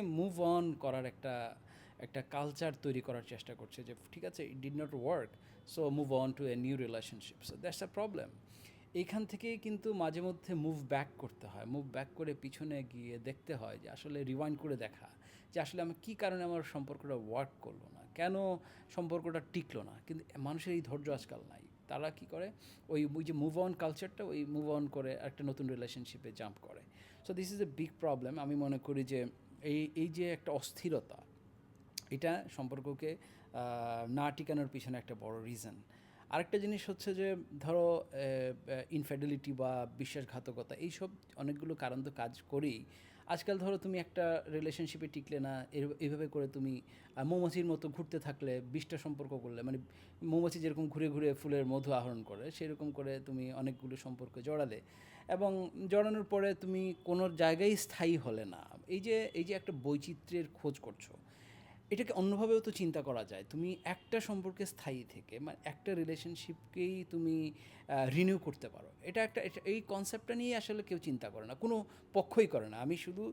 Move on করার একটা একটা কালচার তৈরি করার চেষ্টা করছে যে, ঠিক আছে it did not work so move on to a new relationship so that's a problem এইখান থেকেই কিন্তু মাঝে মধ্যে মুভ ব্যাক করতে হয়। মুভ ব্যাক করে পিছনে গিয়ে দেখতে হয় যে, আসলে রিওয়াইন্ড করে দেখা যে, আসলে আমি কী কারণে আমার সম্পর্কটা ওয়ার্ক করল না? কেন সম্পর্কটা টিকলো না? কিন্তু মানুষের এই ধৈর্য আজকাল নাই। তারা কি করে? ওই ওই যে মুভ অন কালচারটা ওই মুভ অন করে একটা নতুন রিলেশনশিপে জাম্প করে। So this is a big problem আমি মনে করি যে এই এই যে একটা অস্থিরতা, এটা সম্পর্ককে না টিকানোর পিছনে একটা বড় রিজন আরেকটা জিনিস হচ্ছে যে, ধরো ইনফেডিলিটি বা বিশ্বাসঘাতকতা, এইসব অনেকগুলো কারণ তো কাজ করেই আজকাল ধরো তুমি একটা রিলেশনশিপে টিকলে না এইভাবে করে তুমি মৌমাছির মতো ঘুরতে থাকলে, বিষটা সম্পর্ক করলে মানে মৌমাছি যেরকম ঘুরে ঘুরে ফুলের মধু আহরণ করে, সেরকম করে তুমি অনেকগুলো সম্পর্ক জড়ালে। এবং জড়ানোর পরে তুমি কোনো জায়গায় স্থায়ী হলে না। এই যে এই যে একটা বৈচিত্র্যের খোঁজ করছ এটাকে অন্যভাবেও তো চিন্তা করা যায়। তুমি একটা সম্পর্কে স্থায়ী থেকে মানে একটা রিলেশনশিপকেই তুমি রিনিউ করতে পারো। এটা একটা এই কনসেপ্টটা নিয়ে আসলে কেউ চিন্তা করে না। কোনো পক্ষই করে না। আমি শুধু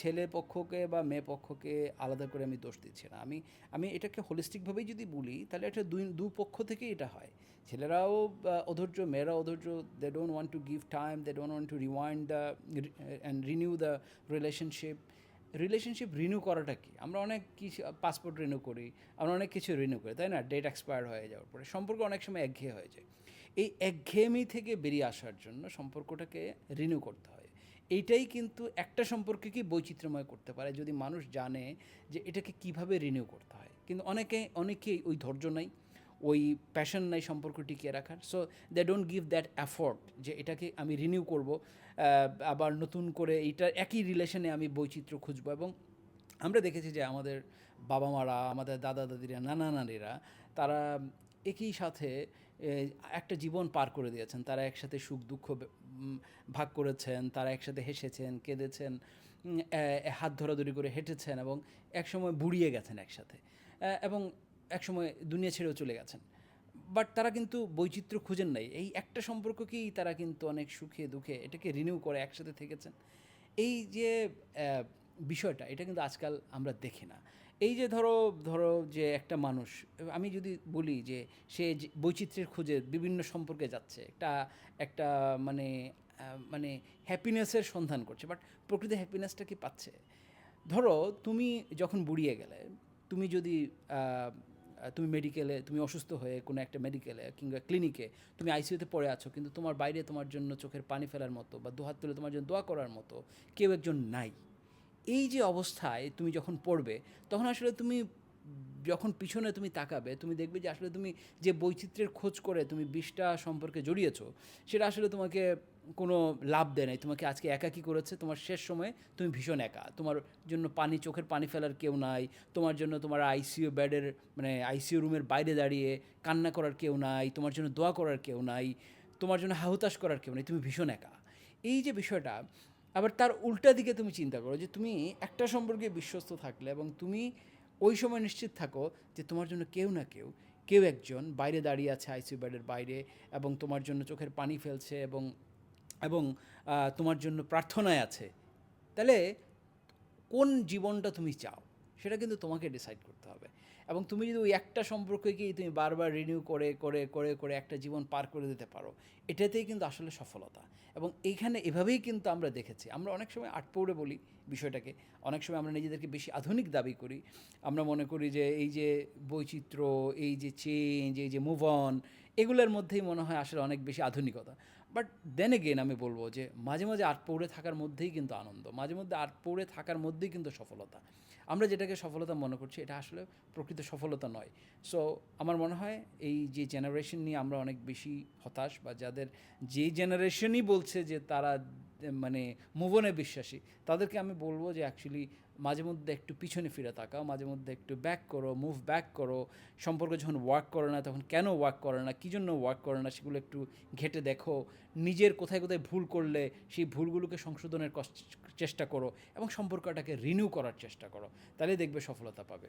ছেলে পক্ষকে বা মেয়ে পক্ষকে আলাদা করে আমি দোষ দিচ্ছি না। আমি আমি এটাকে হোলিস্টিকভাবেই যদি বলি, তাহলে এটা দুই, দু পক্ষ থেকেই এটা হয়। ছেলেরাও অধৈর্য মেয়েরা অধৈর্য। They don't want to give time they don't want to rewind the and renew the relationship relationship renew করাটা কি? আমরা অনেক কিছু পাসপোর্ট রিনিউ করি, আমরা অনেক কিছু রিনিউ করি, তাই না? ডেট এক্সপায়ার হয়ে যাওয়ার পরে সম্পর্ক অনেক সময় একঘেয়ে হয়ে যায়। এই একঘেয়েমি থেকে বেরিয়ে আসার জন্য সম্পর্কটাকে রিনিউ করতে হয়। এইটাই কিন্তু একটা সম্পর্কে কি বৈচিত্র্যময় করতে পারে, যদি মানুষ জানে যে এটাকে কীভাবে রিনিউ করতে হয়। কিন্তু অনেকে, অনেকেই ওই ধৈর্য নাই, ওই প্যাশন নাই সম্পর্ক টিকিয়ে রাখার। So they don't give that effort যে এটাকে আমি রিনিউ করব। আবার নতুন করে এইটা একই রিলেশনে আমি বৈচিত্র্য খুঁজবো এবং আমরা দেখেছি যে আমাদের বাবা মারা আমাদের দাদা দাদিরা নানা নানিরা তারা একই সাথে একটা জীবন পার করে দিয়েছেন। তারা একসাথে সুখ, দুঃখ ভাগ করেছেন, তারা একসাথে হেসেছেন, কেঁদেছেন হাত ধরাধরি করে হেঁটেছেন এবং একসময় বুড়িয়ে গেছেন একসাথে। এবং একসময় দুনিয়া ছেড়েও চলে গেছেন। বাট তারা কিন্তু বৈচিত্র্য খুঁজেন নাই। এই একটা সম্পর্ককেই তারা কিন্তু অনেক সুখে, দুঃখে এটাকে রিনিউ করে একসাথে থেকেছেন। এই যে বিষয়টা, এটা কিন্তু আজকাল আমরা দেখি না। এই যে ধরো ধরো যে একটা মানুষ, আমি যদি বলি যে সে বৈচিত্র্যের খুঁজে বিভিন্ন সম্পর্কে যাচ্ছে, একটা একটা মানে মানে হ্যাপিনেসের সন্ধান করছে বাট প্রকৃত হ্যাপিনেসটা কি পাচ্ছে? ধরো, তুমি যখন বুড়িয়ে গেলে, তুমি যদি তুমি মেডিকেলে তুমি অসুস্থ হয়ে কোনো একটা মেডিকেলে কিংবা ক্লিনিকে তুমি আইসিইউতে পড়ে আছো, কিন্তু তোমার বাইরে তোমার জন্য চোখের পানি ফেলার মতো বা দুহাত তুলে তোমার জন্য দোয়া করার মতো কেউ একজন নাই। এই যে অবস্থায় তুমি যখন পড়বে, তখন আসলে তুমি যখন পিছনে তুমি তাকাবে, তুমি দেখবে যে আসলে তুমি যে বৈচিত্র্যের খোঁজ করে তুমি বিশটা সম্পর্কে জড়িয়েছো, সেটা আসলে তোমাকে কোনো লাভ দেয় নাই। তোমাকে আজকে একাকী করেছে, তোমার শেষ সময়ে তুমি ভীষণ একা। তোমার জন্য পানি, চোখের পানি ফেলার কেউ নাই, তোমার জন্য তোমার আইসিইউ বেডের মানে আইসিইউ রুমের বাইরে দাঁড়িয়ে কান্না করার কেউ নাই, তোমার জন্য দোয়া করার কেউ নাই, তোমার জন্য হাহুতাশ করার কেউ নেই, তুমি ভীষণ একা। এই যে বিষয়টা, আবার তার উল্টা দিকে তুমি চিন্তা করো যে তুমি একটা সম্পর্কে বিশ্বস্ত থাকলে এবং তুমি ওই সময় নিশ্চিত থাকো যে তোমার জন্য কেউ না কেউ কেউ একজন বাইরে দাঁড়িয়ে আছে আইসিউ বেডের বাইরে এবং তোমার জন্য চোখের পানি ফেলছে এবং এবং তোমার জন্য প্রার্থনায় আছে। তাহলে কোন জীবনটা তুমি চাও? সেটা কিন্তু তোমাকে ডিসাইড করতে হবে। এবং তুমি যদি ওই একটা সম্পর্কে সম্পর্ককেই তুমি বারবার রিনিউ করে করে করে করে একটা জীবন পার করে দিতে পারো, এটাতেই কিন্তু আসলে সফলতা। এবং এইখানে এভাবেই কিন্তু আমরা দেখেছি, আমরা অনেক সময় আটপৌড়ে বলি বিষয়টাকে, অনেক সময় আমরা নিজেদেরকে বেশি আধুনিক দাবি করি। আমরা মনে করি যে এই যে বৈচিত্র্য, এই যে চেঞ্জ এই যে মুভ অন এগুলোর মধ্যেই মনে হয় আসলে অনেক বেশি আধুনিকতা। বাট দেন এগেন আমি বলব যে মাঝে মাঝে আট পৌড়ে থাকার মধ্যেই কিন্তু আনন্দ, মাঝে মধ্যে আট পৌড়ে থাকার মধ্যেই কিন্তু সফলতা। আমরা যেটাকে সফলতা মনে করছি, এটা আসলে প্রকৃত সফলতা নয়। সো আমার মনে হয় এই যে জেনারেশন নিয়ে আমরা অনেক বেশি হতাশ বা যাদের যে জেনারেশনই বলছে যে তারা মানে মুভনে বিশ্বাসী। তাদেরকে আমি বলব যে অ্যাকচুয়ালি মাঝে মধ্যে একটু পিছনে ফিরে তাকাও, মাঝে মধ্যে একটু ব্যাক করো মুভ ব্যাক করো। সম্পর্ক যখন ওয়ার্ক করে না, তখন কেন ওয়ার্ক করে না, কী জন্য ওয়ার্ক করে না, সেগুলো একটু ঘেটে দেখো। নিজের কোথায় কোথায় ভুল করলে সেই ভুলগুলোকে সংশোধনের চেষ্টা করো এবং সম্পর্কটাকে রিনিউ করার চেষ্টা করো। তাহলে দেখবে সফলতা পাবে।